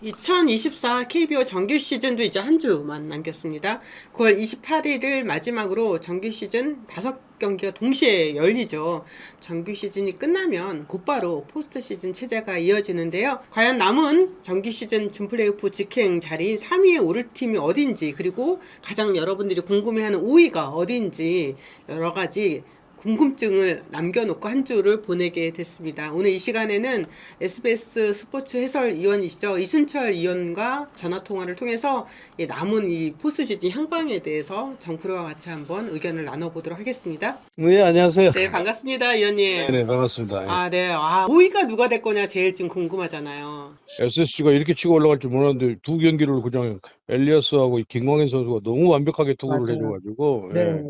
2024 KBO 정규 시즌도 이제 한 주만 남겼습니다. 9월 28일을 마지막으로 정규 시즌 5경기가 동시에 열리죠. 정규 시즌이 끝나면 곧바로 포스트 시즌 체제가 이어지는데요. 과연 남은 정규 시즌 준플레이오프 직행 자리인 3위에 오를 팀이 어딘지 그리고 가장 여러분들이 궁금해하는 5위가 어딘지 여러 가지 궁금증을 남겨놓고 한 주를 보내게 됐습니다. 오늘 이 시간에는 SBS 스포츠 해설위원이시죠. 이순철 위원과 전화통화를 통해서 이 남은 이 포스 시즌 향방에 대해서 정프로와 같이 한번 의견을 나눠보도록 하겠습니다. 네, 안녕하세요. 네, 반갑습니다, 위원님. 네, 반갑습니다. 아, 네. 아, 5위가 누가 될 거냐 제일 지금 궁금하잖아요. SSG가 이렇게 치고 올라갈 줄 몰랐는데 두 경기를 그냥 엘리아스하고 이 김광현 선수가 너무 완벽하게 투구를 맞아요. 해줘가지고 네. 예,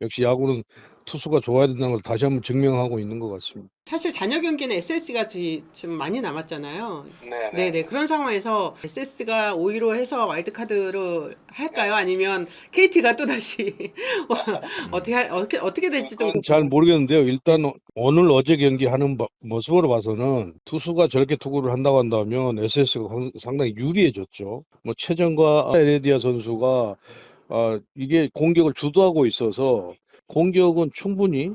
역시 야구는 투수가 좋아야 된다는 걸 다시 한번 증명하고 있는 것 같습니다. 사실 잔여 경기는 SS가 지금 많이 남았잖아요. 네, 네네 그런 상황에서 SS가 5위로 해서 와일드카드를 할까요? 아니면 KT가 또 다시 어떻게 할- 어떻게 어떻게 될지 좀잘 모르겠는데요. 일단 오늘 어제 경기 하는 바- 모습으로 봐서는 투수가 저렇게 투구를 한다고 한다면 SS가 상당히 유리해졌죠. 뭐 최정과 에레디아 선수가 아, 이게 공격을 주도하고 있어서 공격은 충분히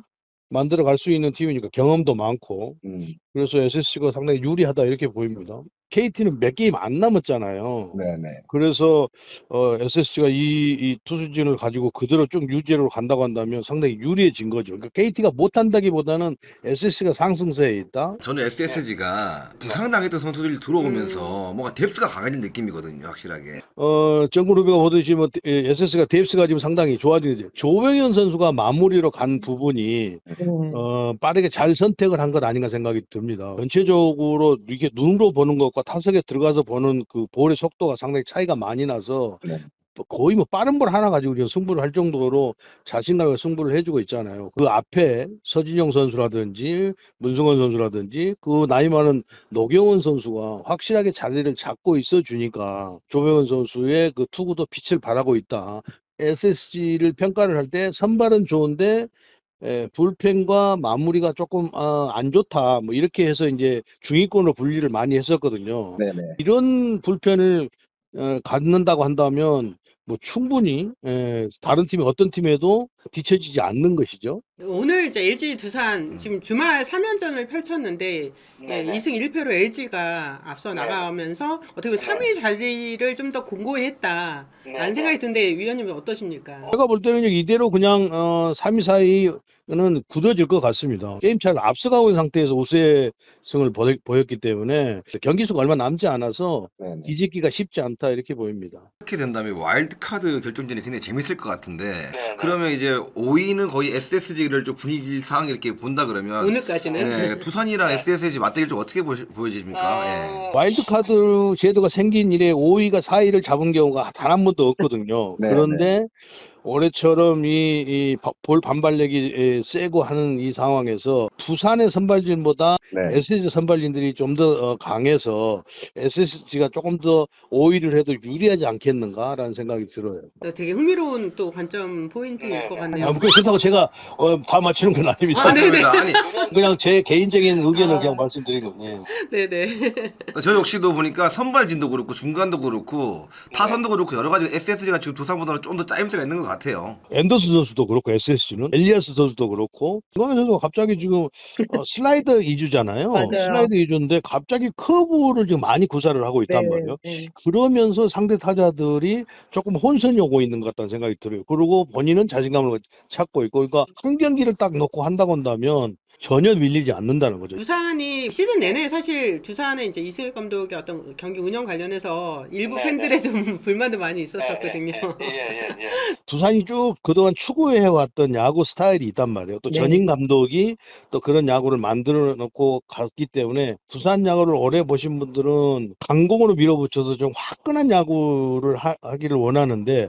만들어 갈 수 있는 팀이니까 경험도 많고 음, 그래서 SSC가 상당히 유리하다 이렇게 보입니다. KT는 몇 게임 안 남았잖아요. 네네. 그래서 어, SSG가 이, 이 투수진을 가지고 그대로 쭉 유지로 간다고 한다면 상당히 유리해진 거죠. 그러니까 KT가 못한다기보다는 SSG가 상승세에 있다. 저는 SSG가 부상당했던 선수들이 들어오면서 뭔가 뎁스가 강해진 느낌이거든요, 확실하게. 어, 후배가 보듯이 뭐 SSG가 데이프스가 지금 상당히 좋아지지. 조병현 선수가 마무리로 간 부분이 음, 어, 빠르게 잘 선택을 한 것 아닌가 생각이 듭니다. 전체적으로 이렇게 눈으로 보는 것과 타석에 들어가서 보는 그 볼의 속도가 상당히 차이가 많이 나서 네. 뭐 거의 뭐 빠른 볼 하나 가지고 지금 승부를 할 정도로 자신감을 승부를 해주고 있잖아요. 그 앞에 서진영 선수라든지 문승원 선수라든지 그 나이 많은 노경원 선수가 확실하게 자리를 잡고 있어 주니까 조병원 선수의 그 투구도 빛을 발하고 있다. SSG를 평가를 할 때 선발은 좋은데 에, 불펜과 마무리가 조금 어, 안 좋다. 뭐 이렇게 해서 이제 중위권으로 분리를 많이 했었거든요. 네네. 이런 불펜을 어, 갖는다고 한다면 뭐 충분히 에, 다른 팀이 어떤 팀에도 뒤처지지 않는 것이죠. 오늘 이제 LG 두산 지금 주말 3연전을 펼쳤는데 예, 2승 1패로 LG가 앞서 나가면서 어떻게 보면 3위 자리를 좀 더 공고히 했다 라는 생각이 드는데 위원님은 어떠십니까? 제가 볼 때는 이대로 그냥 어, 3위 사이는 굳어질 것 같습니다. 게임 차를 앞서가고 있는 상태에서 우세승을 보, 보였기 때문에 경기 수가 얼마 남지 않아서 네네. 뒤집기가 쉽지 않다 이렇게 보입니다. 이렇게 된다면 와일드카드 결정전이 굉장히 재밌을 것 같은데 그러면 이제 5위는 거의 SSG를 좀 분위기상 이렇게 본다 그러면 오늘까지는 네, 두산이랑 SSG 맞대기를 좀 어떻게 보시, 보여집니까? 예. 와일드카드 제도가 생긴 이래 5위가 4위를 잡은 경우가 단 한 번도 없거든요. 네, 그런데 올해처럼 이, 이 바- 볼 반발력이 에, 세고 하는 이 상황에서 두산의 선발진보다 네. SSG 선발진들이 좀더 어, 강해서 SSG가 조금 더 5위를 해도 유리하지 않겠는가라는 생각이 들어요. 되게 흥미로운 또 관점 포인트일 것 같네요. 아, 그렇다고 제가 어, 다 맞추는 건 아닙니다. 아, 네네. 맞습니다. 아니 그냥 제 개인적인 의견을 그냥 말씀드린 거예요. 네네. 저 역시도 보니까 선발진도 그렇고 중간도 그렇고 타선도 그렇고 여러 가지 SSG가 지금 두산보다는 좀 더 짜임새가 있는 것 같아요. 앤더슨 선수도 그렇고 SSG는 엘리아스 선수도 그렇고 이광현 선수가 갑자기 지금 어, 슬라이더 위주잖아요. 맞아요. 슬라이더 위주인데 갑자기 커브를 지금 많이 구사를 하고 있단 네, 말이에요. 네. 그러면서 상대 타자들이 조금 혼선이 오고 있는 것 같다는 생각이 들어요. 그리고 본인은 자신감을 찾고 있고 그러니까 한 경기를 딱 놓고 한다고 한다면 전혀 밀리지 않는다는 거죠. 두산이 시즌 내내 사실 두산의 이제 이승엽 감독의 어떤 경기 운영 관련해서 일부 팬들의 좀 불만도 많이 있었었거든요. 두산이 쭉 그동안 추구해 왔던 야구 스타일이 있단 말이에요. 또 네. 전임 감독이 또 그런 야구를 만들어 놓고 갔기 때문에 두산 야구를 오래 보신 분들은 강공으로 밀어붙여서 좀 화끈한 야구를 하, 기를 원하는데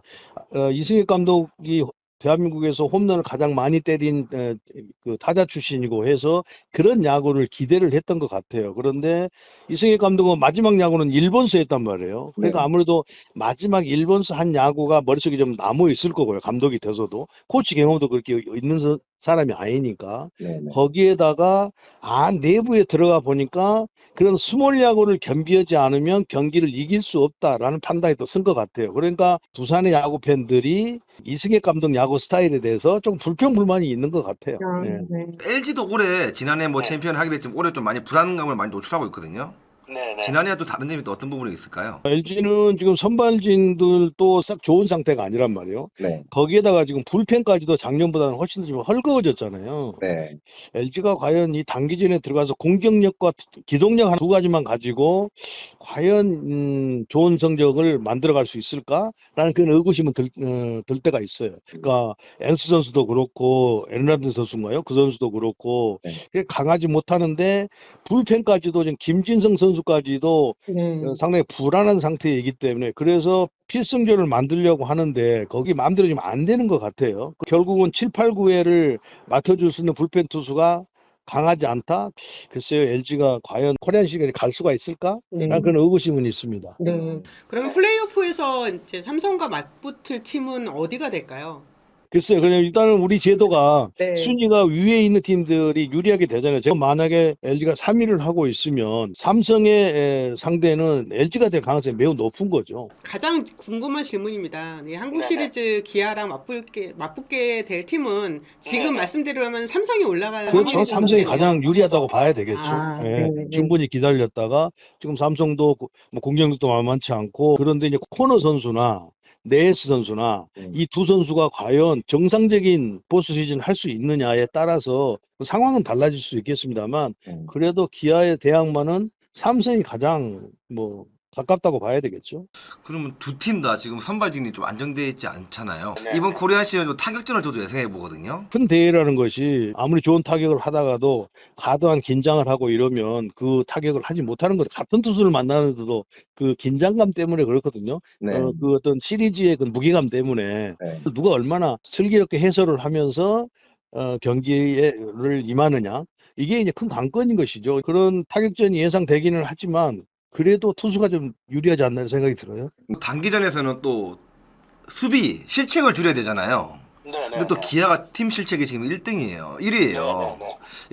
어, 이승엽 감독이 대한민국에서 홈런을 가장 많이 때린 에, 그 타자 출신이고 해서 그런 야구를 기대를 했던 것 같아요. 그런데 이승엽 감독은 마지막 야구는 일본서 했단 말이에요. 그러니까 네. 아무래도 마지막 일본서 한 야구가 머릿속에 좀 남아 있을 거고요. 감독이 돼서도 코치 경험도 그렇게 있는 선- 사람이 아니니까 네네. 거기에다가 안 내부에 들어가 보니까 그런 스몰 야구를 겸비하지 않으면 경기를 이길 수 없다라는 판단이 또 쓴 것 같아요. 그러니까 두산의 야구 팬들이 이승엽 감독 야구 스타일에 대해서 좀 불평 불만이 있는 것 같아요. 예. LG도 올해 지난해 뭐 네. 챔피언 하기로 했지만 올해 좀 많이 불안감을 많이 노출하고 있거든요. 네 네. 지난해와 또 다른 점이 또 어떤 부분이 있을까요? LG는 지금 선발진들도 싹 좋은 상태가 아니란 말이에요. 네. 거기에다가 지금 불펜까지도 작년보다는 훨씬 더좀 헐거워졌잖아요. 네. LG가 과연 이 단기전에 들어가서 공격력과 기동력 한 두 가지만 가지고 과연 음, 좋은 성적을 만들어갈 수 있을까라는 그런 의구심은 들, 어, 들 때가 있어요. 그러니까 엔스 선수도 그렇고 에르난드 선수인가요? 그 선수도 그렇고 네. 강하지 못하는데 불펜까지도 지금 김진성 선수까지 도 네. 어, 상당히 불안한 상태이기 때문에 그래서 필승조를 만들려고 하는데 거기 마음대로 지금 안 되는 것 같아요. 결국은 7, 8, 9회를 맡아줄 수 있는 불펜 투수가 강하지 않다? 글쎄요, LG가 과연 코리안 시리즈에 갈 수가 있을까? 네. 라는 그런 의구심은 있습니다. 네. 그러면 플레이오프에서 이제 삼성과 맞붙을 팀은 어디가 될까요? 글쎄요, 그냥 일단은 우리 제도가 네. 순위가 위에 있는 팀들이 유리하게 되잖아요. 제가 만약에 LG가 3위를 하고 있으면 삼성의 에, 상대는 LG가 될 가능성이 매우 높은 거죠. 가장 궁금한 질문입니다. 네, 한국 네네. 시리즈 기아랑 맞붙게 맞붙게 될 팀은 지금 네네. 말씀대로라면 삼성이 올라갈 그렇죠. 삼성이. 가장 유리하다고 봐야 되겠죠. 아, 예, 네, 네. 충분히 기다렸다가 지금 삼성도 고- 뭐 공격력도 만만치 않고 그런데 이제 코너 선수나 네스 선수나 음. 이두 선수가 과연 정상적인 포스 시즌 할 수 있느냐에 따라서 그 상황은 달라질 수 있겠습니다만 음. 그래도 기아의 대항마는 삼성이 가장 뭐 가깝다고 봐야 되겠죠. 그러면 두 팀 다 지금 선발진이 좀 안정돼 있지 않잖아요. 네. 이번 코리안 시즌 타격전을 저도 예상해 보거든요. 큰 대회라는 것이 아무리 좋은 타격을 하다가도 과도한 긴장을 하고 이러면 그 타격을 하지 못하는 것 같은 투수를 만나는데도 그 긴장감 때문에 그렇거든요. 네. 어, 그 어떤 시리즈의 그 무게감 때문에 네. 누가 얼마나 슬기롭게 해설을 하면서 어, 경기를 임하느냐 이게 이제 큰 관건인 것이죠. 그런 타격전이 예상되기는 하지만 그래도 투수가 좀 유리하지 않나 생각이 들어요. 단기전에서는 또 수비 실책을 줄여야 되잖아요. 근데 또 기아가 팀 실책이 지금 1등이에요. 1위예요.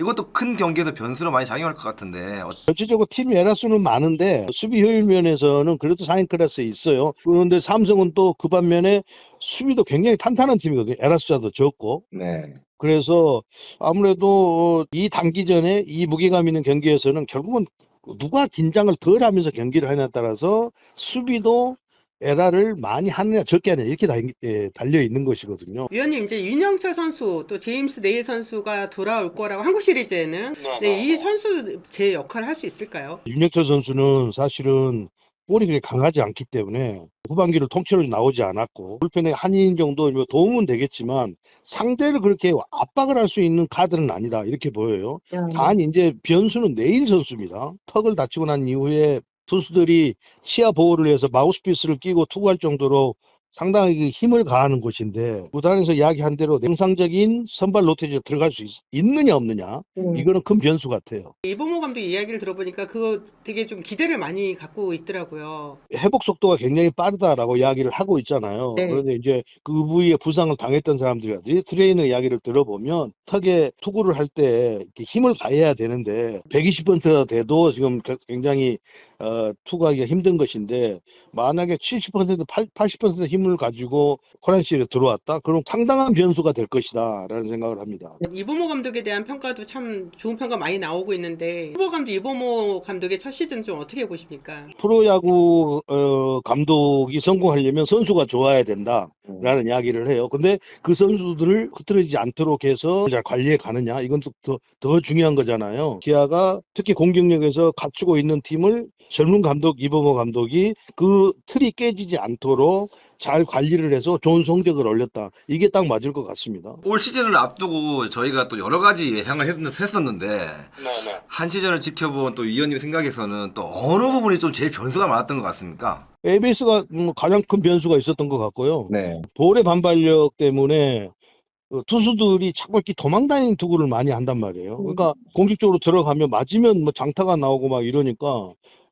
이것도 큰 경기에서 변수로 많이 작용할 것 같은데 어- 전체적으로 팀 에라 수는 많은데 수비 효율 면에서는 그래도 상위 클래스에 있어요. 그런데 삼성은 또 그 반면에 수비도 굉장히 탄탄한 팀이거든요. 에라 숫자도 적고. 네. 그래서 아무래도 이 단기전에 이 무게감 있는 경기에서는 결국은 누가 긴장을 덜 하면서 경기를 하냐에 따라서 수비도 에라를 많이 하느냐 적게 하느냐 이렇게 다, 예, 달려 있는 것이거든요. 위원님 이제 윤영철 선수 또 제임스 네일 선수가 돌아올 거라고 한국 시리즈에는 네, 이 선수 제 역할을 할 수 있을까요? 윤혁철 선수는 사실은 볼이 그렇게 강하지 않기 때문에 후반기를 통째로 나오지 않았고 불펜에 한 이닝 정도 뭐 도움은 되겠지만 상대를 그렇게 압박을 할 수 있는 카드는 아니다 이렇게 보여요. 단 이제 변수는 내일 선수입니다. 턱을 다치고 난 이후에 투수들이 치아 보호를 해서 마우스피스를 끼고 투구할 정도로 상당히 힘을 가하는 곳인데 구단에서 이야기한 대로 정상적인 선발 로테이션에 들어갈 수 있, 느냐 없느냐 이거는 큰 변수 같아요. 이범호 감독 이야기를 들어보니까 그거 되게 좀 기대를 많이 갖고 있더라고요. 회복 속도가 굉장히 빠르다라고 이야기를 하고 있잖아요. 네. 그런데 이제 그 부위에 부상을 당했던 사람들이 트레이너 이야기를 들어보면 턱에 투구를 할 때 힘을 가해야 되는데 120% 돼도 지금 겨- 굉장히 어, 투구하기가 힘든 것인데 만약에 70% 80% 힘을 가지고 코란시에 들어왔다? 그럼 상당한 변수가 될 것이다라는 생각을 합니다. 이범호 감독에 대한 평가도 참 좋은 평가 많이 나오고 있는데 후보 감독 이범호 감독의 첫 시즌 좀 어떻게 보십니까? 프로야구 어, 감독이 성공하려면 선수가 좋아야 된다. 음. 라는 이야기를 해요. 근데 그 선수들을 흐트러지지 않도록 해서 잘 관리해 가느냐 이건 또 더, 더 중요한 거잖아요. 기아가 특히 공격력에서 갖추고 있는 팀을 젊은 감독 이범호 감독이 그 틀이 깨지지 않도록 잘 관리를 해서 좋은 성적을 올렸다. 이게 딱 맞을 것 같습니다. 올 시즌을 앞두고 저희가 또 여러 가지 예상을 했- 했었는데 네네. 한 시즌을 지켜본 또 위원님 생각에서는 또 어느 부분이 좀 제일 변수가 많았던 것 같습니까? ABS가 뭐 가장 큰 변수가 있었던 것 같고요. 네. 볼의 반발력 때문에 어, 투수들이 자꾸 이렇게 도망다니는 투구를 많이 한단 말이에요. 그러니까 공격적으로 들어가면 맞으면 뭐 장타가 나오고 막 이러니까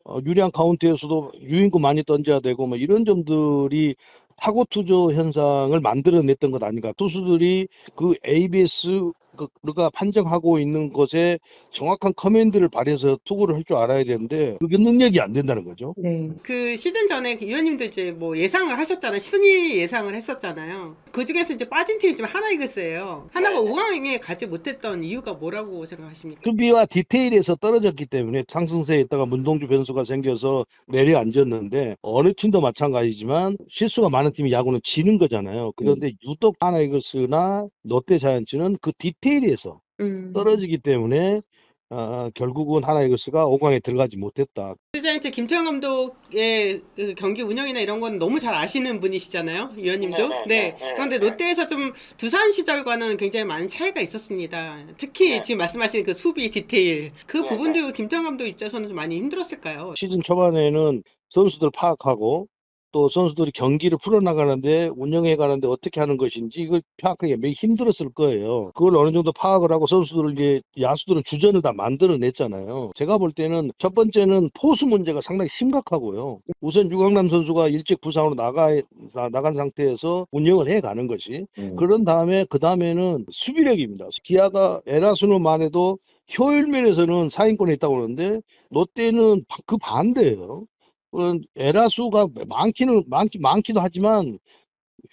어, 유리한 카운트에서도 유인구 많이 던져야 되고 뭐 이런 점들이 타고 투조 현상을 만들어냈던 것 아닌가. 투수들이 그 ABS 가 판정하고 있는 것에 정확한 커맨드를 발휘해서 투구를 할 줄 알아야 되는데 그게 능력이 안 된다는 거죠. 네. 그 시즌 전에 그 위원님도 이제 뭐 예상을 하셨잖아요. 순위 예상을 했었잖아요. 그 중에서 이제 빠진 팀이 지금 하나 이글스예요. 하나가 5강에 가지 못했던 이유가 뭐라고 생각하십니까? 수비와 디테일에서 떨어졌기 때문에 상승세에 있다가 문동주 변수가 생겨서 내려앉았는데 어느 팀도 마찬가지지만 실수가 많은 팀이 야구는 지는 거잖아요. 그런데 유독 하나 이글스나 롯데 자이언츠는 그 디테일 에서 음. 떨어지기 때문에 어, 결국은 하나이글스가 5강에 들어가지 못했다. 투자인체 김태형 감독의 그 경기 운영이나 이런 건 너무 잘 아시는 분이시잖아요, 위원님도. 네. 그런데 롯데에서 좀 두산 시절과는 굉장히 많은 차이가 있었습니다. 특히 지금 말씀하신 그 수비 디테일 그 부분도 김태형 감독 입장에서는 좀 많이 힘들었을까요? 시즌 초반에는 선수들 파악하고 또 선수들이 경기를 풀어나가는데 운영해 가는데 어떻게 하는 것인지 이걸 파악하기 매우 힘들었을 거예요. 그걸 어느 정도 파악을 하고 선수들을 이제 야수들은 주전을 다 만들어냈잖아요. 제가 볼 때는 첫 번째는 포수 문제가 상당히 심각하고요. 우선 유강남 선수가 일찍 부상으로 나가 나- 나간 상태에서 운영을 해 가는 것이 그런 다음에 그 다음에는 수비력입니다. 기아가 에라수는만 해도 효율 면에서는 상위권에 있다고 그러는데 롯데는 바- 그 반대예요. 어, 에라 수가 많기는 많기 많기도 하지만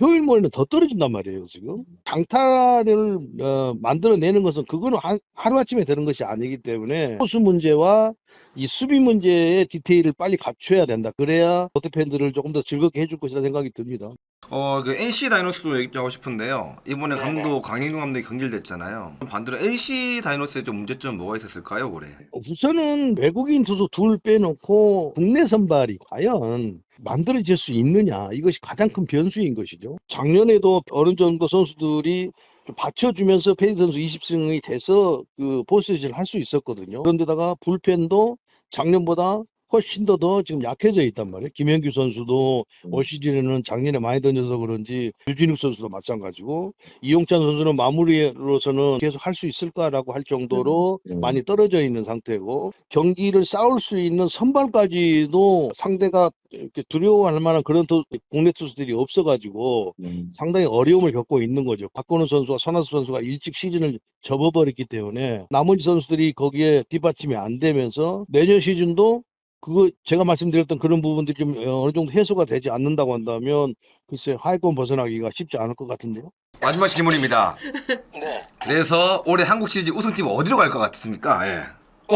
효율면에는 더 떨어진단 말이에요 지금 장타를 어, 만들어내는 것은 그거는 한, 하루아침에 되는 것이 아니기 때문에 포수 문제와 이 수비 문제의 디테일을 빨리 갖춰야 된다. 그래야 롯데 팬들을 조금 더 즐겁게 해줄 것이라 생각이 듭니다. 어, 그 NC 다이노스도 얘기하고 싶은데요. 이번에 감독 강인동 감독이 경질됐잖아요. 반대로 NC 다이노스의 좀 문제점 뭐가 있었을까요, 올해? 우선은 외국인 투수 둘 빼놓고 국내 선발이 과연 만들어질 수 있느냐 이것이 가장 큰 변수인 것이죠. 작년에도 어느 정도 선수들이 좀 받쳐주면서 페이 선수 20승이 돼서 그 포스트를 할 수 있었거든요. 그런데다가 불펜도 작년보다 훨씬 더 더 지금 약해져 있단 말이에요. 김현규 선수도 올 시즌에는 작년에 많이 던져서 그런지 유진욱 선수도 마찬가지고 이용찬 선수는 마무리로서는 계속 할 수 있을까라고 할 정도로 많이 떨어져 있는 상태고 경기를 싸울 수 있는 선발까지도 상대가 이렇게 두려워할 만한 그런 투- 국내 투수들이 없어가지고 상당히 어려움을 겪고 있는 거죠. 박건우 선수와 손아섭 선수가 일찍 시즌을 접어버렸기 때문에 나머지 선수들이 거기에 뒷받침이 안 되면서 내년 시즌도 그거 제가 말씀드렸던 그런 부분들이 좀 어, 어느 정도 해소가 되지 않는다고 한다면 글쎄 하위권 벗어나기가 쉽지 않을 것 같은데요. 마지막 질문입니다. 네. 그래서 올해 한국 시리즈 우승팀 어디로 갈 것 같습니까? 예.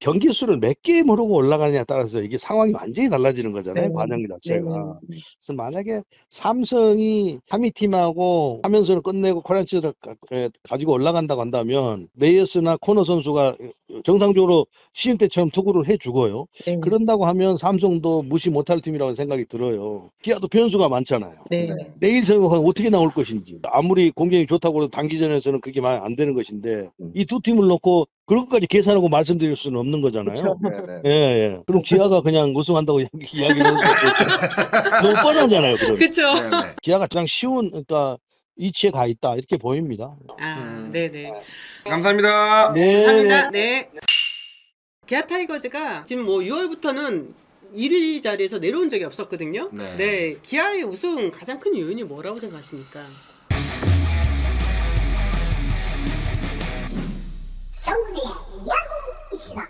경기 수를 몇 게임으로 올라가느냐에 따라서 이게 상황이 완전히 달라지는 거잖아요. 네. 과정 자체가. 네. 그래서 만약에 삼성이 3위 팀하고 하면서는 끝내고 코란치를 가- 에, 가지고 올라간다고 한다면 메이어스나 코너 선수가 정상적으로 시즌 때처럼 투구를 해주고요. 네. 그런다고 하면 삼성도 무시 못할 팀이라고 생각이 들어요. 기아도 변수가 많잖아요. 네. 내일 생각하 어떻게 나올 것인지 아무리 공격이 좋다고 해도 단기전에서는 그게 많이 안 되는 것인데 이두 팀을 놓고 그런 것까지 계산하고 말씀드릴 수는 없는 거잖아요. 그렇죠. 예, 예. 그럼 기아가 그냥 우승한다고 이야기- 이야기를 해서 너무 뻔하잖아요. 네, 네. 기아가 가장 쉬운 그러니까 위치에 가 있다 이렇게 보입니다. 아, 음. 네네. 감사합니다. 네. 감사합니다. 네. 기아 타이거즈가 지금 뭐 6월부터는 1위 자리에서 내려온 적이 없었거든요. 네. 기아의 우승 가장 큰 요인이 뭐라고 생각하십니까? 정리의 야구 시간